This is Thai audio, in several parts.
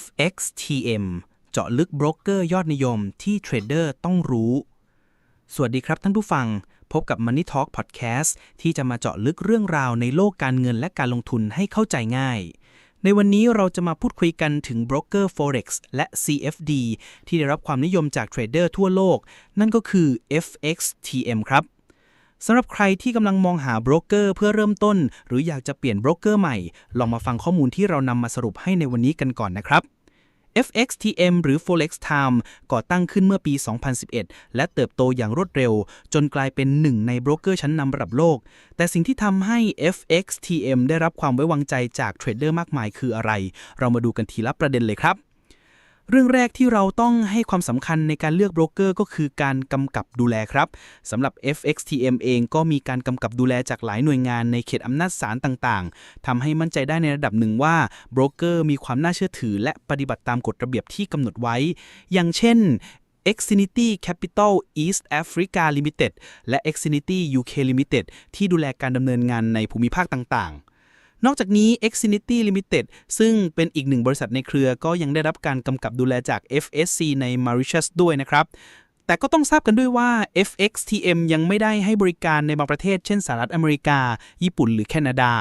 FXTM เจาะลึกโบรกเกอร์ยอดนิยมที่เทรดเดอร์ต้องรู้ สวัสดีครับท่านผู้ฟัง พบกับ Money Talk Podcast ที่จะมาเจาะลึกเรื่องราวในโลกการเงินและการลงทุนให้เข้าใจง่าย ในวันนี้เราจะมาพูดคุยกันถึงโบรกเกอร์ Forex และ CFD ที่ได้รับความนิยมจากเทรดเดอร์ทั่วโลก นั่นก็คือ FXTM ครับ สำหรับใครที่กำลังมองหาโบรกเกอร์เพื่อเริ่มต้น หรืออยากจะเปลี่ยนโบรกเกอร์ใหม่ ลองมาฟังข้อมูลที่เรานำมาสรุปให้ในวันนี้กันก่อนนะครับ FXTM หรือ Forex Time ก่อตั้งขึ้นเมื่อปี 2011 และเติบโตอย่างรวดเร็ว จนกลายเป็นหนึ่งในโบรกเกอร์ชั้นนำระดับโลก แต่สิ่งที่ทำให้ FXTM ได้รับความไว้วางใจจากเทรดเดอร์มากมายคืออะไร เรามาดูกันทีละประเด็นเลยครับ เรื่องแรกที่เราต้องให้ความสำคัญในการเลือกโบรกเกอร์ก็คือการกำกับดูแลครับสำหรับ FXTM เองก็มีการกำกับดูแลจากหลายหน่วยงานในเขตอำนาจศาลต่างๆทำให้มั่นใจได้ในระดับหนึ่งว่าโบรกเกอร์มีความน่าเชื่อถือ และปฏิบัติตามกฎระเบียบที่กำหนดไว้ อย่างเช่น Xfinity Capital East Africa Limited และ Xfinity UK Limited ที่ดูแลการดำเนินงานในภูมิภาคต่างๆ นอกจากนี้ Xfinity Limited ซึ่งเป็นอีกหนึ่งบริษัทในเครือก็ยังได้รับการกำกับดูแลจาก FSC ใน Mauritius ด้วยนะครับแต่ก็ต้องทราบกันด้วยว่า FXTM ยังไม่ได้ให้บริการในบางประเทศ เช่นสหรัฐอเมริกา ญี่ปุ่น หรือแคนาดา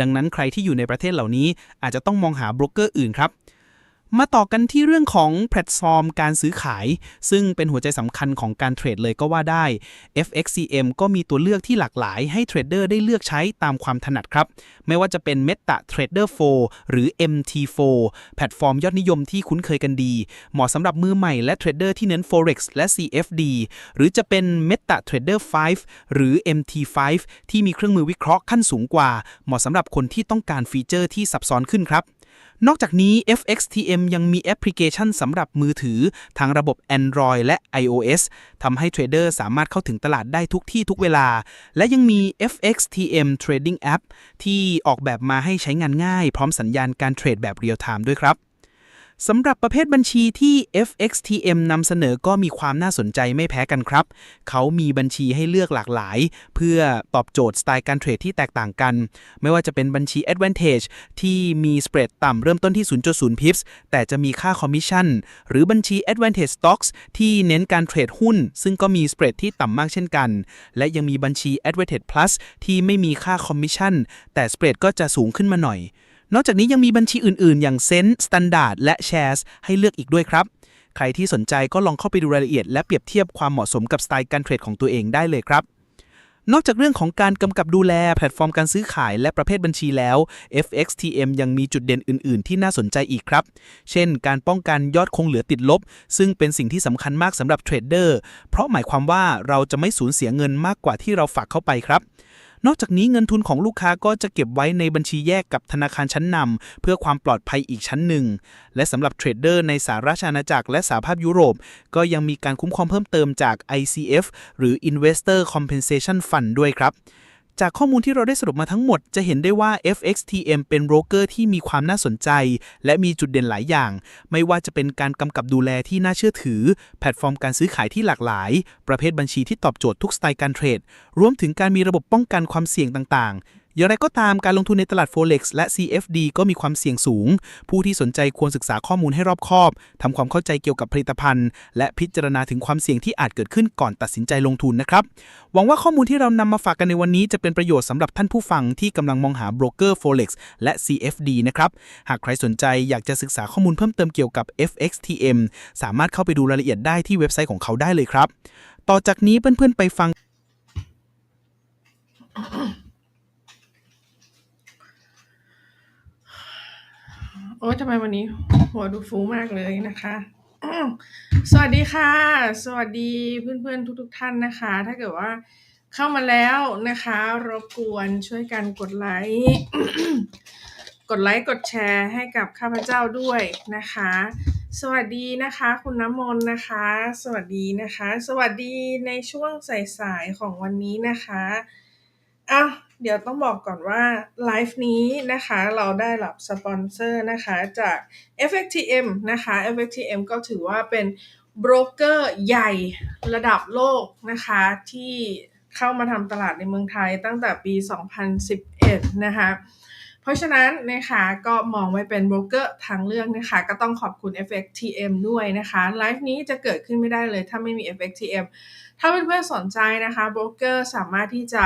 ดังนั้นใครที่อยู่ในประเทศเหล่านี้อาจจะต้องมองหาโบรกเกอร์อื่นครับ มาต่อกันที่เรื่องของแพลตฟอร์มการซื้อขาย ซึ่งเป็นหัวใจสำคัญของการเทรดเลยก็ว่าได้ FXCM ก็มีตัวเลือกที่หลากหลายให้เทรดเดอร์ได้เลือกใช้ตามความถนัดครับ ไม่ว่าจะเป็น Meta Trader 4 หรือ MT4 แพลตฟอร์มยอดนิยมที่คุ้นเคยกันดี เหมาะสำหรับมือใหม่และเทรดเดอร์ที่เน้น Forex และ CFD หรือจะเป็น Meta Trader 5 หรือ MT5 ที่มีเครื่องมือวิเคราะห์ขั้นสูงกว่า เหมาะสำหรับคนที่ต้องการฟีเจอร์ที่ซับซ้อนขึ้นครับ นอกจากนี้ FXTM ยังมีแอปพลิเคชันสำหรับมือถือทั้งระบบ Android และ iOS ทำให้เทรดเดอร์สามารถเข้าถึงตลาดได้ทุกที่ทุกเวลา และยังมี FXTM Trading App ที่ออกแบบมาให้ใช้งานง่าย พร้อมสัญญาณการเทรดแบบเรียลไทม์ด้วยครับ สำหรับประเภทบัญชีที่ FXTM นำเสนอก็มีความน่าสนใจไม่แพ้กันครับ เขามีบัญชีให้เลือกหลากหลาย เพื่อตอบโจทย์สไตล์การเทรดที่แตกต่างกัน ไม่ว่าจะเป็นบัญชี Advantage ที่มีสเปรดต่ำเริ่มต้นที่ 0.0พิปส์แต่จะมีค่าคอมมิชชั่น หรือบัญชี Advantage Stocks ที่เน้นการเทรดหุ้น ซึ่งก็มีสเปรดที่ต่ำมากเช่นกัน และยังมีบัญชี Advantage Plus ที่ไม่มีค่าคอมมิชชั่นแต่สเปรดก็จะสูงขึ้นมาหน่อย นอกจากนี้ยังมีบัญชีอื่น ๆ อย่างเซน Standard และ Shares ให้เลือกอีกด้วยครับ ใครที่สนใจก็ลองเข้าไปดูรายละเอียด และเปรียบเทียบความเหมาะสมกับสไตล์การเทรดของตัวเองได้เลยครับนอกจากเรื่องของการกำกับดูแลแพลตฟอร์มการซื้อขายและประเภทบัญชีแล้ว FXTM ยังมีจุดเด่นอื่น ๆ ที่น่าสนใจอีกครับ เช่น การป้องกันยอดคงเหลือติดลบ ซึ่งเป็นสิ่งที่สำคัญมากสำหรับเทรดเดอร์ เพราะหมายความว่าเราจะไม่สูญเสียเงินมากกว่าที่เราฝากเข้าไปครับ นอกจากนี้เงินทุนของลูกค้าก็จะเก็บไว้ในบัญชีแยกกับธนาคารชั้นนำเพื่อความปลอดภัยอีกชั้นหนึ่ง และสำหรับเทรดเดอร์ในสหราชอาณาจักรและสหภาพยุโรป ก็ยังมีการคุ้มครองเพิ่มเติมจาก ICF หรือ Investor Compensation Fund ด้วยครับ จากข้อมูลที่เราได้สรุปมาทั้งหมด จะเห็นได้ว่า FXTM เป็นโบรกเกอร์ที่มีความน่าสนใจ และมีจุดเด่นหลายอย่าง ไม่ว่าจะเป็นการกำกับดูแลที่น่าเชื่อถือ แพลตฟอร์มการซื้อขายที่หลากหลาย ประเภทบัญชีที่ตอบโจทย์ทุกสไตล์การเทรด รวมถึงการมีระบบป้องกันความเสี่ยงต่างๆ อย่างไรก็ตามการลงทุนในตลาด Forex และ CFD ก็มีความเสี่ยงสูง ผู้ที่สนใจควรศึกษาข้อมูลให้รอบคอบทำความเข้าใจเกี่ยวกับผลิตภัณฑ์ และพิจารณาถึงความเสี่ยงที่อาจเกิดขึ้นก่อนตัดสินใจลงทุนนะครับ หวังว่าข้อมูลที่เรานำมาฝากกันในวันนี้จะเป็นประโยชน์สำหรับท่านผู้ฟังที่กำลังมองหาโบรกเกอร์ Forex และ CFD นะครับ หากใครสนใจอยากจะศึกษาข้อมูลเพิ่มเติมเกี่ยวกับ FXTM สามารถเข้าไปดูรายละเอียดได้ที่เว็บไซต์ของเขาได้เลยครับ ต่อจากนี้เพื่อนๆไปฟัง โอ้ยทำไมวันนี้หัวดูฟูมากเลยนะคะสวัสดีค่ะ สวัสดีเพื่อนๆทุก ๆ ท่านนะคะ ถ้าเกิดว่าเข้ามาแล้วนะคะ รบกวนช่วยกันกดไลค์กดไลค์กดแชร์ให้กับข้าพเจ้าด้วยนะคะ สวัสดีนะคะ คุณน้ำมนต์นะคะ สวัสดีนะคะ สวัสดีในช่วงสายๆของวันนี้นะคะอ้าว เดี๋ยวต้องบอกก่อนว่าไลฟ์นี้นะคะเราได้รับสปอนเซอร์นะคะจาก FXTM นะคะ FXTM ก็ถือว่าเป็นโบรกเกอร์ใหญ่ระดับโลกนะคะที่เข้ามาทำตลาดในเมืองไทยตั้งแต่ปี 2011 นะคะเพราะฉะนั้นนะคะก็มองไว้เป็นโบรกเกอร์ทางเลือกนะคะก็ต้องขอบคุณ FXTM ด้วยนะคะไลฟ์นี้จะเกิดขึ้นไม่ได้เลยถ้าไม่มี FXTM ถ้าเพื่อนๆสนใจนะคะโบรกเกอร์สามารถที่จะ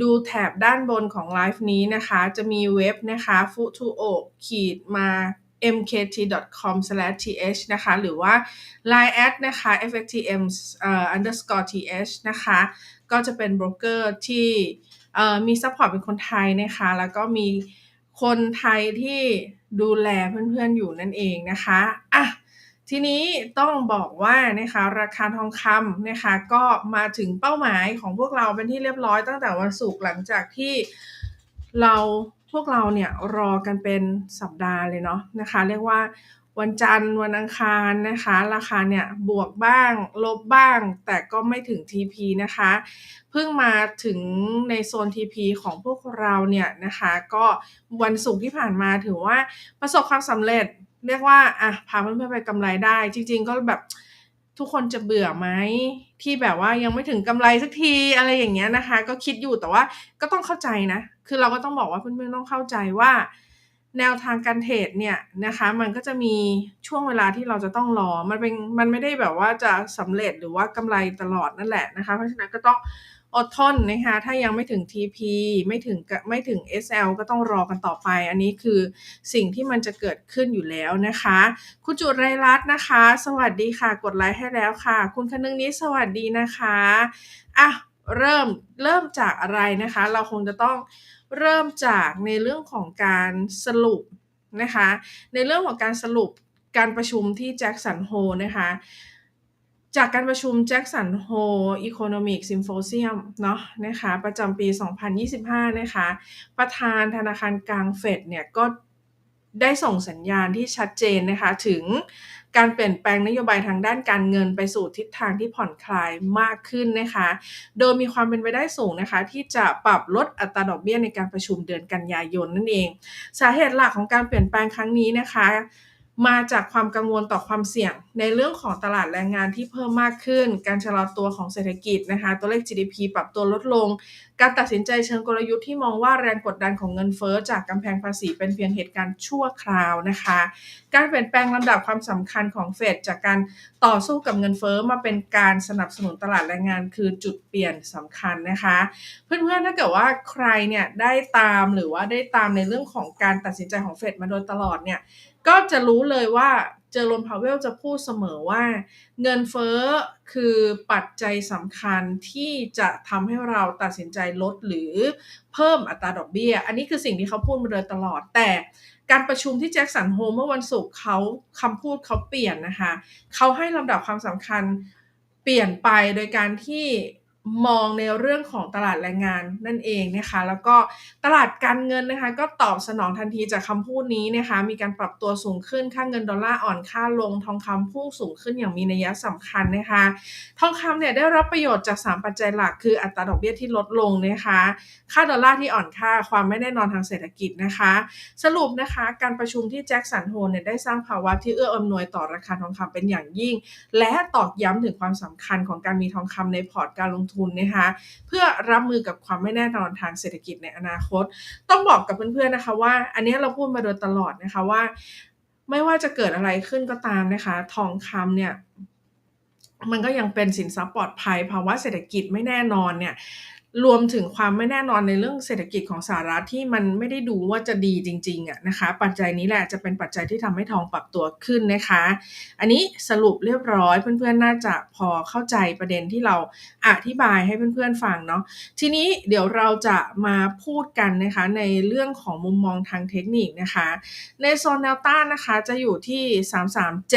ดูแถบด้านบนของไลฟ์นี้นะคะ จะมีเว็บนะคะ f o o t o o ขีดมา mkt.com/th นะคะ หรือว่า line at นะคะ fxtm underscore th นะคะ ก็จะเป็นโบรกเกอร์ที่มีซัพพอร์ตเป็นคนไทยนะคะ แล้วก็มีคนไทยที่ดูแลเพื่อนๆอยู่นั่นเองนะคะ อะ ทีนี้ต้องบอกว่านะคะราคาทองคำนะคะก็มาถึงเป้าหมายของพวกเราเป็นที่เรียบร้อยตั้งแต่วันศุกร์หลังจากที่เราพวกเราเนี่ยรอกันเป็นสัปดาห์เลยเนาะนะคะ เรียกว่าวันจันทร์วันอังคารนะคะ ราคาเนี่ยบวกบ้าง ลบบ้าง แต่ก็ไม่ถึง TP นะคะ เพิ่งมาถึงในโซน TP ของพวกเราเนี่ยนะคะ ก็วันศุกร์ที่ผ่านมาถือว่าประสบความสำเร็จ เรียกว่าอะพาเพื่อนๆไปกำไรได้ จริง ๆ ก็แบบทุกคนจะเบื่อไหมที่แบบว่ายังไม่ถึงกำไรสักทีอะไรอย่างเงี้ยนะคะ ก็คิดอยู่แต่ว่าก็ต้องเข้าใจนะ คือเราก็ต้องบอกว่าเพื่อนๆต้องเข้าใจว่า แนวทางการเทรดเนี่ยนะคะ มันก็จะมีช่วงเวลาที่เราจะต้องรอมันเป็นมันไม่ได้แบบว่าจะสำเร็จหรือว่ากำไรตลอดนั่นแหละนะคะ เพราะฉะนั้นก็ต้อง อดทนนะคะถ้ายังไม่ถึง TP ไม่ถึงไม่ถึง SL ก็ต้องรอกันต่อไป อันนี้คือสิ่งที่มันจะเกิดขึ้นอยู่แล้วนะคะ คุณจุไรรัตน์นะคะ สวัสดีค่ะ กดไลค์ให้แล้วค่ะ คุณคนึงนี้สวัสดีนะคะอะเริ่มเริ่มจากอะไรนะคะ เราคงจะต้องเริ่มจากในเรื่องของการสรุปนะคะ ในเรื่องของการสรุปการประชุมที่แจ็คสันโฮนะคะ จากการประชุม Jackson Hole Economic Symposium เนาะนะคะประจำปี 2025 นะคะประธานธนาคารกลางเฟดเนี่ยก็ได้ส่งสัญญาณที่ชัดเจนนะคะ ถึงการเปลี่ยนแปลงนโยบายทางด้านการเงินไปสู่ทิศทางที่ผ่อนคลายมากขึ้นนะคะ โดยมีความเป็นไปได้สูงนะคะ ที่จะปรับลดอัตราดอกเบี้ยในการประชุมเดือนกันยายนนั่นเอง สาเหตุหลักของการเปลี่ยนแปลงครั้งนี้นะคะ มาจากความกังวลต่อความเสี่ยง ในเรื่องของตลาดแรงงานที่เพิ่มมากขึ้น การชะลอตัวของเศรษฐกิจนะคะ ตัวเลข GDP ปรับตัวลดลง การตัดสินใจเชิงกลยุทธ์ที่มองว่าแรงกดดันของเงินเฟอ้อจากกำแพงภาษีเป็นเพียงเหตุการณ์ชั่วคราวนะคะ การเปลี่ยนแปลงลำดับความสำคัญของเฟดจากการต่อสู้กับเงินเฟอ้อมาเป็นการสนับสนุนตลาดแรงงานคือจุดเปลี่ยนสำคัญนะคะ เพื่อนๆถ้าเกิดว่าใครเนี่ยได้ตามหรือว่าได้ตามในเรื่องของการตัดสินใจของเฟดมาโดยตลอดเนี่ย ก็จะรู้เลยว่าเจอร์โรมพาวเวลจะพูดเสมอว่า เงินเฟ้อคือปัจจัยสำคัญที่จะทำให้เราตัดสินใจลดหรือเพิ่มอัตราดอกเบี้ย อันนี้คือสิ่งที่เขาพูดมาโดยตลอด แต่การประชุมที่แจ็คสันโฮเมื่อวันศุกร์เขาคำพูดเขาเปลี่ยนนะคะ เขาให้ลำดับความสำคัญเปลี่ยนไปโดยการที่ มองในเรื่องของตลาดแรงงานนั่นเองนะคะ แล้วก็ตลาดการเงินนะคะ ก็ตอบสนองทันทีจากคำพูดนี้นะคะ มีการปรับตัวสูงขึ้นค่าเงินดอลลาร์อ่อนค่าลง ทองคำพุ่งสูงขึ้นอย่างมีนัยสำคัญนะคะ ทองคำเนี่ยได้รับประโยชน์จาก 3 ปัจจัยหลัก คืออัตราดอกเบี้ยที่ลดลงนะคะ ค่าดอลลาร์ที่อ่อนค่าความไม่แน่นอนทางเศรษฐกิจนะคะ สรุปนะคะการประชุมที่แจ็คสันโฮเนี่ยได้สร้างภาวะที่เอื้ออำนวยต่อราคาทองคำเป็นอย่างยิ่ง และตอกย้ำถึงความสำคัญของการมีทองคำในพอร์ตการลงทุนนะคะเพื่อรับมือกับความไม่แน่นอนทางเศรษฐกิจในอนาคต ต้องบอกกับเพื่อนๆนะคะว่า อันนี้เราพูดมาโดยตลอดนะคะว่า ไม่ว่าจะเกิดอะไรขึ้นก็ตามนะคะ ทองคำเนี่ยมันก็ยังเป็นสินทรัพย์ปลอดภัยภาวะเศรษฐกิจไม่แน่นอนเนี่ย รวมถึงความไม่แน่นอนในเรื่องเศรษฐกิจของสหรัฐที่มันไม่ได้ดูว่าจะดีจริงๆอะนะคะ ปัจจัยนี้แหละจะเป็นปัจจัยที่ทำให้ทองปรับตัวขึ้นนะคะ อันนี้สรุปเรียบร้อยเพื่อนๆน่าจะพอเข้าใจประเด็นที่เราอธิบายให้เพื่อนๆฟังเนาะทีนี้เดี๋ยวเราจะมาพูดกันนะคะในเรื่องของมุมมองทางเทคนิคนะคะ ในโซนแนวต้านนะคะจะอยู่ที่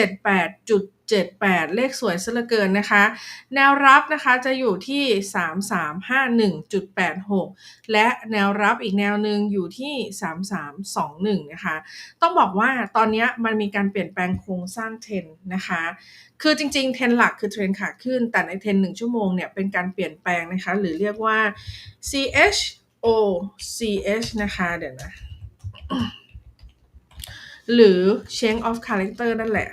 3378จุด78 เลขสวยซะเหลือเกินนะคะ แนวรับนะคะจะอยู่ที่ 3351.86 และแนวรับอีกแนวหนึ่งอยู่ที่ 3321 นะคะ ต้องบอกว่าตอนนี้มันมีการเปลี่ยนแปลงโครงสร้างเทรนนะคะ คือจริงๆ เทรนหลักคือเทรนขาขึ้น แต่ในเทรน1ชั่วโมงเนี่ยเป็นการเปลี่ยนแปลงนะคะ หรือเรียกว่า CHO CH นะคะเดี๋ยวนะ หรือ change of character นั่นแหละ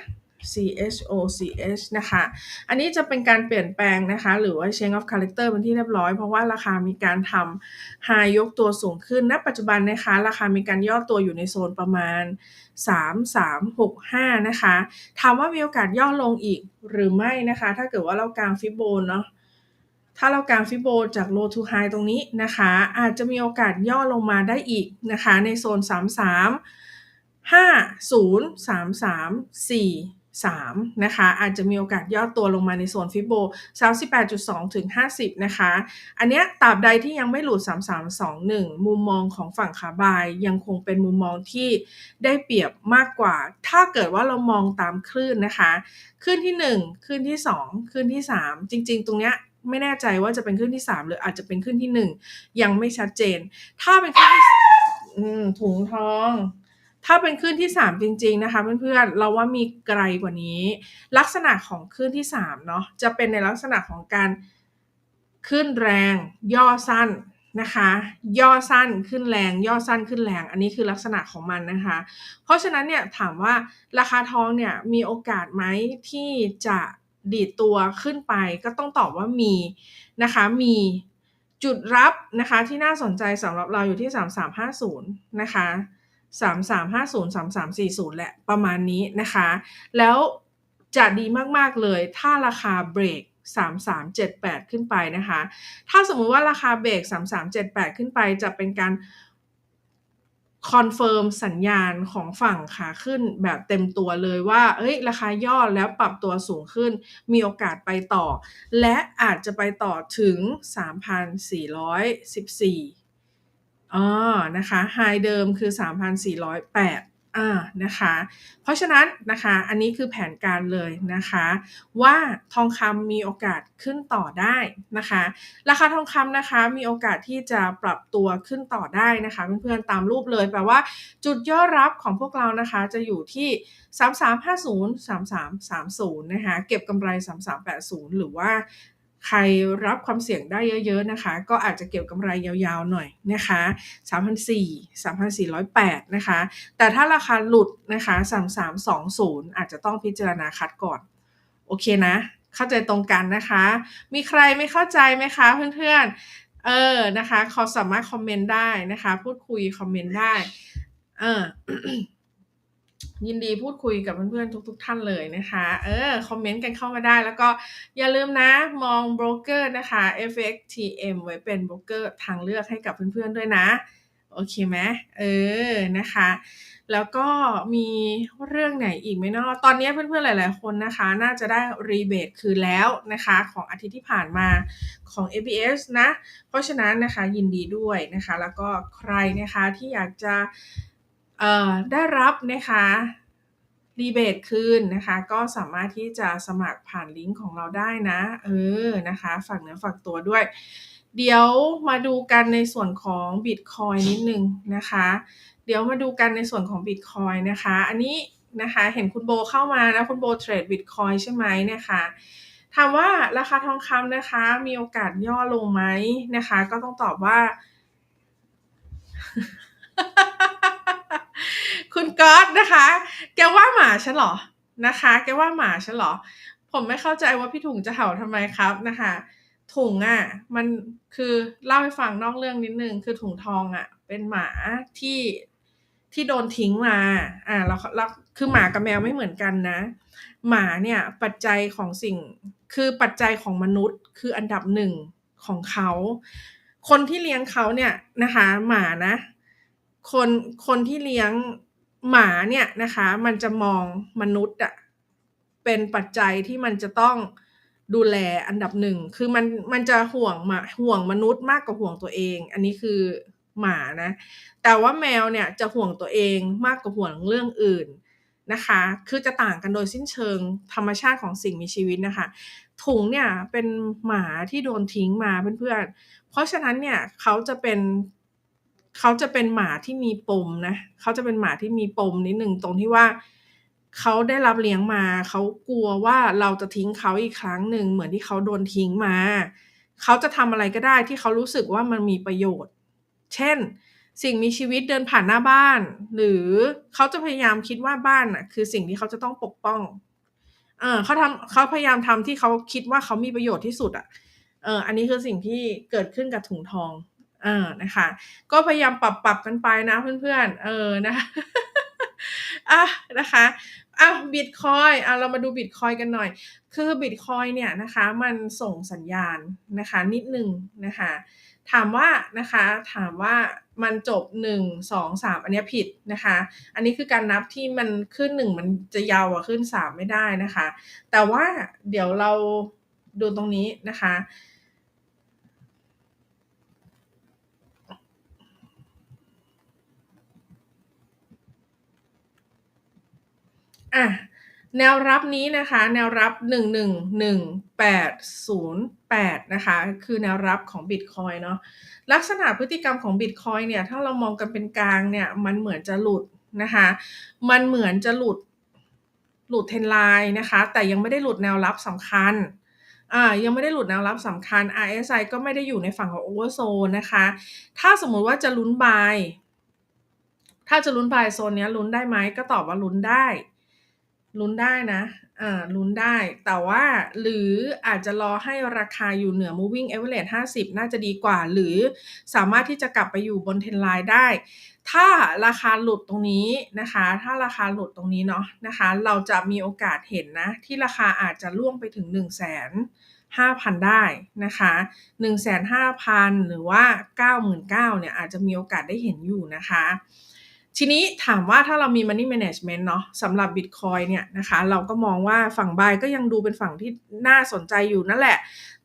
C H O C H นะคะ อันนี้จะเป็นการเปลี่ยนแปลงนะคะ หรือว่า change of character เป็นที่เรียบร้อย เพราะว่าราคามีการทำ high ยกตัวสูงขึ้น ณ ปัจจุบันนะคะ ราคามีการย่อตัวอยู่ในโซนประมาณ 3365 นะคะ ถามว่ามีโอกาสย่อลงอีกหรือไม่นะคะ ถ้าเกิดว่าเรากางฟิโบนเนาะถ้าเรากางฟิโบจาก low to high ตรงนี้นะคะ อาจจะมีโอกาสย่อลงมาได้อีกนะคะ ในโซน 33 50 33 4 3นะคะอาจจะมีโอกาสย่อตัวลงมาในโซนฟิโบ38.2 ถึง 50 นะคะ อันเนี้ยตราบใดที่ยังไม่หลุด 3321 มุมมองของฝั่งขาบายยังคงเป็นมุมมองที่ได้เปรียบมากกว่า ถ้าเกิดว่าเรามองตามคลื่นนะคะคลื่นที่ 1คลื่นที่ 2คลื่นที่ 3 จริง ๆ ตรงเนี้ยไม่แน่ใจว่าจะเป็นคลื่นที่ 3 หรืออาจจะเป็นคลื่นที่ 1 ยังไม่ชัดเจน ถ้าเป็นคลื่นที่ถุงทอง ถ้าเป็นคลื่นที่ 3 จริง ๆ นะคะเพื่อนๆเราว่ามีไกลกว่านี้ ลักษณะของคลื่นที่3เนาะจะเป็นในลักษณะของการขึ้นแรง ย่อสั้นนะคะ ย่อสั้นขึ้นแรง ย่อสั้นขึ้นแรง อันนี้คือลักษณะของมันนะคะ เพราะฉะนั้นเนี่ยถามว่าราคาทองเนี่ยมีโอกาสไหมที่จะดีดตัวขึ้นไป ก็ต้องตอบว่ามีนะคะมีจุดรับนะคะที่น่าสนใจสำหรับเราอยู่ที่ 3350 นะคะ 3350 3340 แหละประมาณนี้นะคะ แล้วจะดีมาก ๆ เลยถ้าราคาเบรก3378 ขึ้นไปนะคะ ถ้าสมมุติว่าราคาเบรก3378 ขึ้นไปจะเป็นการคอนเฟิร์มสัญญาณของฝั่งขาขึ้นแบบเต็มตัวเลยว่าเฮ้ยราคาย่อแล้วปรับตัวสูงขึ้น มีโอกาสไปต่อ และอาจจะไปต่อถึง 3,414 อ๋อนะคะไฮเดิมคือ 3,408อ่านะคะเพราะฉะนั้นนะคะอันนี้คือแผนการเลยนะคะว่าทองคำมีโอกาสขึ้นต่อได้นะคะราคาทองคำนะคะมีโอกาสที่จะปรับตัวขึ้นต่อได้นะคะเพื่อนๆตามรูปเลยแปลว่าจุดย่อรับของพวกเรานะคะจะอยู่ที่ 3350 3330นะคะเก็บกำไร 3380 หรือว่า ใครรับความเสี่ยงได้เยอะๆนะคะ ก็อาจจะเก็บกำไรยาวๆหน่อยนะคะ3,400 3,408นะคะ แต่ถ้าราคาหลุดนะคะ3320 อาจจะต้องพิจารณาคัดก่อน โอเคนะ เข้าใจตรงกันนะคะ มีใครไม่เข้าใจไหมคะเพื่อนๆ เออนะคะเขาสามารถคอมเมนต์ได้นะคะ พูดคุยคอมเมนต์ได้ เออ ยินดีพูดคุยกับเพื่อนๆทุกๆท่านเลยนะคะ เออ คอมเมนต์กันเข้ามาได้ แล้วก็อย่าลืมนะมองโบรกเกอร์นะคะ FXTM ไว้เป็นโบรกเกอร์ทางเลือกให้กับเพื่อนๆด้วยนะ โอเคไหมเออนะคะ แล้วก็มีเรื่องไหนอีกไหมเนาะตอนนี้เพื่อนๆหลายๆคนนะคะ น่าจะได้รีเบทคืนแล้วนะคะ ของอาทิตย์ที่ผ่านมาของ ABS นะ เพราะฉะนั้นนะคะยินดีด้วยนะคะ แล้วก็ใครนะคะที่อยากจะ ได้รับนะคะรีเบทคืนนะคะ ก็สามารถที่จะสมัครผ่านลิงก์ของเราได้นะ เออนะคะฝากเนื้อฝากตัวด้วย เดี๋ยวมาดูกันในส่วนของ Bitcoin นิดนึงนะคะ เดี๋ยวมาดูกันในส่วนของ Bitcoin นะคะ อันนี้นะคะเห็นคุณโบเข้ามานะคุณโบเทรด Bitcoin ใช่ไหมนะคะถามว่าราคาทองคำนะคะมีโอกาสย่อลงไหมนะคะ ก็ต้องตอบว่า คุณก๊อตนะคะ แกว่าหมาฉันเหรอนะคะ แกว่าหมาฉันเหรอ ผมไม่เข้าใจว่าพี่ถุงจะเห่าทำไมครับนะคะ ถุงอะ่ะ มันคือเล่าให้ฟังนอกเรื่องนิดนึง คือถุงทองอะ่ะ เป็นหมาที่ที่โดนทิ้งมา อ่าแล้วแล้วคือหมากับแมวไม่เหมือนกันนะ หมาเนี่ยปัจจัยของสิ่ง คือปัจจัยของมนุษย์ คืออันดับหนึ่งของเขา คนที่เลี้ยงเขาเนี่ยนะคะ หมานะ คนคนที่เลี้ยง หมาเนี่ยนะคะ มันจะมองมนุษย์อะเป็นปัจจัยที่มันจะต้องดูแลอันดับหนึ่ง คือมันมันจะห่วงมาห่วงมนุษย์มากกว่าห่วงตัวเอง อันนี้คือหมานะ แต่ว่าแมวเนี่ยจะห่วงตัวเองมากกว่าห่วงเรื่องอื่นนะคะ คือจะต่างกันโดยสิ้นเชิงธรรมชาติของสิ่งมีชีวิตนะคะ ถุงเนี่ยเป็นหมาที่โดนทิ้งมาเพื่อนๆ เพราะฉะนั้นเนี่ยเขาจะเป็น เขาจะเป็นหมาที่มีปมนะเขาจะเป็นหมาที่มีปมนิดหนึ่งตรงที่ว่าเขาได้รับเลี้ยงมาเขากลัวว่าเราจะทิ้งเขาอีกครั้งหนึ่งเหมือนที่เขาโดนทิ้งมา เขาจะทำอะไรก็ได้ที่เขารู้สึกว่ามันมีประโยชน์ เช่น สิ่งมีชีวิตเดินผ่านหน้าบ้าน หรือเขาจะพยายามคิดว่าบ้านน่ะ คือสิ่งที่เขาจะต้องปกป้องเออเขาทำเขาพยายามทำที่เขาคิดว่าเขามีประโยชน์ที่สุดอะเอออันนี้คือสิ่งที่เกิดขึ้นกับถุงทอง เออนะคะ ก็พยายามปรับปรับกันไปนะเพื่อนๆ เออนะอะนะคะอะบิตคอยอะเรามาดูบิตคอยกันหน่อย คือบิตคอยเนี่ยนะคะมันส่งสัญญาณนะคะนิดหนึ่งนะคะถามว่านะคะถามว่ามันจบ 1 2 3 อันนี้ผิดนะคะ อันนี้คือการนับที่มันขึ้น 1 มันจะยาวกว่าขึ้น 3 ไม่ได้นะคะ แต่ว่าเดี๋ยวเราดูตรงนี้นะคะ อะแนวรับนี้นะคะ แนวรับ 111,808 นะคะ คือแนวรับของบิตคอยเนาะลักษณะพฤติกรรมของบิตคอยเนี่ยถ้าเรามองกันเป็นกลางเนี่ยมันเหมือนจะหลุดนะคะ มันเหมือนจะหลุดหลุด Trend line นะคะ แต่ยังไม่ได้หลุดแนวรับสำคัญอ่ายังไม่ได้หลุดแนวรับสำคัญ RSI ก็ไม่ได้อยู่ในฝั่งของ Oversold นะคะ ถ้าสมมุติว่าจะลุ้น buy ถ้าจะลุ้น buy โซนนี้ลุ้นได้ไหมก็ตอบว่าลุ้นได้ ลุ้นได้นะ อ่า ลุ้นได้ แต่ว่าหรืออาจจะรอให้ราคาอยู่เหนือ moving average 50 น่าจะดีกว่า หรือสามารถที่จะกลับไปอยู่บน Trend line ได้ ถ้าราคาหลุดตรงนี้นะคะ ถ้าราคาหลุดตรงนี้เนาะนะคะ เราจะมีโอกาสเห็นนะ ที่ราคาอาจจะล่วงไปถึง 105,000 ได้นะคะ 1,500 0 หรือว่า 99,000เนี่ยอาจจะมีโอกาสได้เห็นอยู่นะคะ ทีนี้ถามว่าถ้าเรามี money management เนาะสำหรับ Bitcoin เนี่ยนะคะเราก็มองว่าฝั่งบายก็ยังดูเป็นฝั่งที่น่าสนใจอยู่นั่นแหละ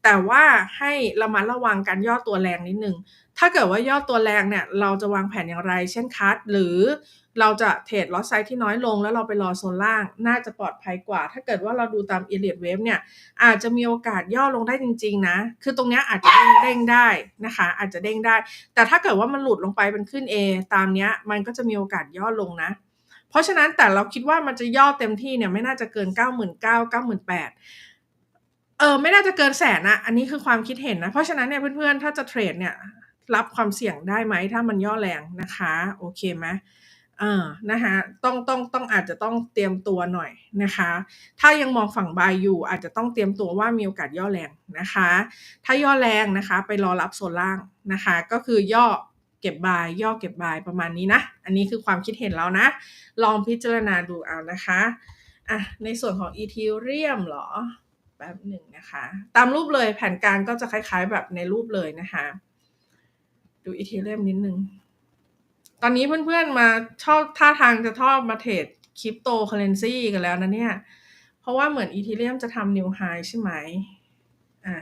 แต่ว่าให้ระมัดระวังการย่อตัวแรงนิดนึง ถ้าเกิดว่าย่อตัวแรงเนี่ยเราจะวางแผนอย่างไร เช่นคัทหรือเราจะเทรด lot size ที่น้อยลงแล้วเราไปรอโซนล่าง น่าจะปลอดภัยกว่า ถ้าเกิดว่าเราดูตาม Elliott Wave เนี่ยอาจจะมีโอกาสย่อลงได้จริง ๆ นะ คือตรงเนี้ยอาจจะเด้งเด้งได้นะคะ อาจจะเด้งได้ แต่ถ้าเกิดว่ามันหลุดลงไปเป็นขึ้น A ตามเนี้ยมันก็จะมีโอกาสย่อลงนะเพราะฉะนั้นแต่เราคิดว่ามันจะย่อเต็มที่เนี่ยไม่น่าจะเกิน 9 9 9 98,000เออไม่น่าจะเกินแสนนะอันนี้คือความคิดเห็นนะ เพราะฉะนั้นเนี่ยเพื่อนๆ ถ้าจะเทรดเนี่ย รับความเสี่ยงได้ไหมถ้ามันย่อแรงนะคะโอเคไหมเออนะคะต้องต้องต้องอาจจะต้องเตรียมตัวหน่อยนะคะ ถ้ายังมองฝั่ง buy อยู่อาจจะต้องเตรียมตัวว่ามีโอกาสย่อแรงนะคะ ถ้าย่อแรงนะคะไปรอรับโซนล่างนะคะ ก็คือย่อเก็บ buy ย่อเก็บ buy ประมาณนี้นะ อันนี้คือความคิดเห็นเรานะ ลองพิจารณาดูเอานะคะอะในส่วนของ Ethereum เหรอแป๊บหนึ่งนะคะ ตามรูปเลยแผนการก็จะคล้ายๆแบบในรูปเลยนะคะ ดู Ethereum นิดนึง ตอนนี้เพื่อนๆมาชอบท่าทางจะชอบมาเทรด Cryptocurrency กันแล้วนะเนี่ย เพราะว่าเหมือน Ethereum จะทำ New High ใช่ไหม อะ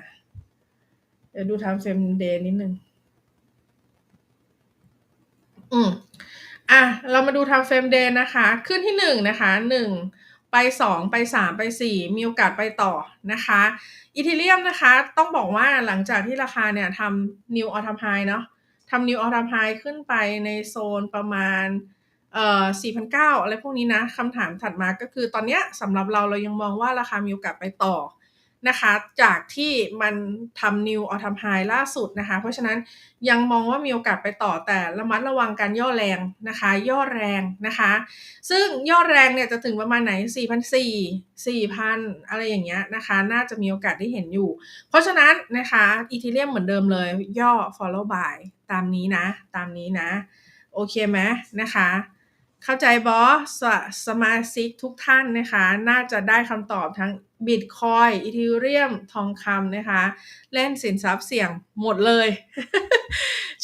เดี๋ยวดู Time Frame Day นิดนึง อืมอะ เรามาดู Time Frame Day นะคะ ขึ้นที่1นะคะ1ไป 2 ไป 3 ไป 4 มีโอกาสไปต่อนะคะ Ethereum นะคะ ต้องบอกว่าหลังจากที่ราคาเนี่ยทำ New All Time High เนาะ ทำ New All Time High ขึ้นไปในโซนประมาณเอ่อ4,009อะไรพวกนี้นะคำถามถัดมาก็คือตอนเนี้ยสำหรับเราเรายังมองว่าราคามีโอกาสไปต่อ นะคะ จากที่มันทำ New All Time High ล่าสุดนะคะ เพราะฉะนั้นยังมองว่ามีโอกาสไปต่อแต่ระมัดระวังการย่อแรงนะคะ ย่อแรงนะคะ ซึ่งย่อแรงเนี่ยจะถึงประมาณไหน 4,400 4,000 อะไรอย่างเงี้ยนะคะ น่าจะมีโอกาสได้เห็นอยู่ เพราะฉะนั้นนะคะ Ethereum เหมือนเดิมเลย ย่อ follow by ตามนี้นะ ตามนี้นะ โอเคไหมนะคะ เข้าใจบอสสมาชิกทุกท่านนะคะ น่าจะได้คำตอบทั้งบิตคอยอีทิเรียมทองคำนะคะ เล่นสินทรัพย์เสี่ยงหมดเลย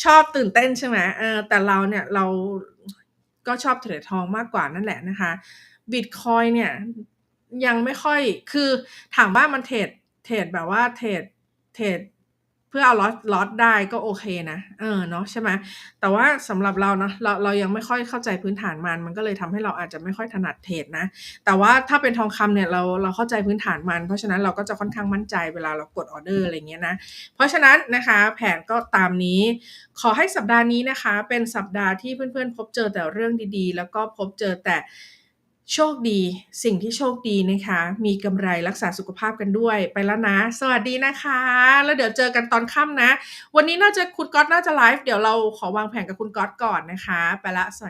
ชอบตื่นเต้นใช่ไหมเออแต่เราเนี่ยเราก็ชอบเทรดทองมากกว่านั่นแหละนะคะบิตคอยเนี่ยยังไม่ค่อยคือถามว่ามันเทรดเทรดแบบว่าเทรดเทรด เพื่อเอาล็อตล็อตได้ก็โอเคนะ เออเนาะใช่ไหมแต่ว่าสำหรับเราเนาะเราเรายังไม่ค่อยเข้าใจพื้นฐานมัน มันก็เลยทำให้เราอาจจะไม่ค่อยถนัดเทรดนะ แต่ว่าถ้าเป็นทองคำเนี่ยเราเราเข้าใจพื้นฐานมัน เพราะฉะนั้นเราก็จะค่อนข้างมั่นใจเวลาเรากดออเดอร์อะไรเงี้ยนะ เพราะฉะนั้นนะคะแผนก็ตามนี้ ขอให้สัปดาห์นี้นะคะ เป็นสัปดาห์ที่เพื่อนๆ พบเจอแต่เรื่องดีๆ แล้วก็พบเจอแต่ โชคดี สิ่งที่โชคดีนะคะ มีกำไรรักษาสุขภาพกันด้วยไปแล้วนะ สวัสดีนะคะ แล้วเดี๋ยวเจอกันตอนค่ำนะ วันนี้น่าจะคุณก๊อตน่าจะไลฟ์เดี๋ยวเราขอวางแผนกับคุณก๊อตก่อนนะคะ ไปละสวัสดี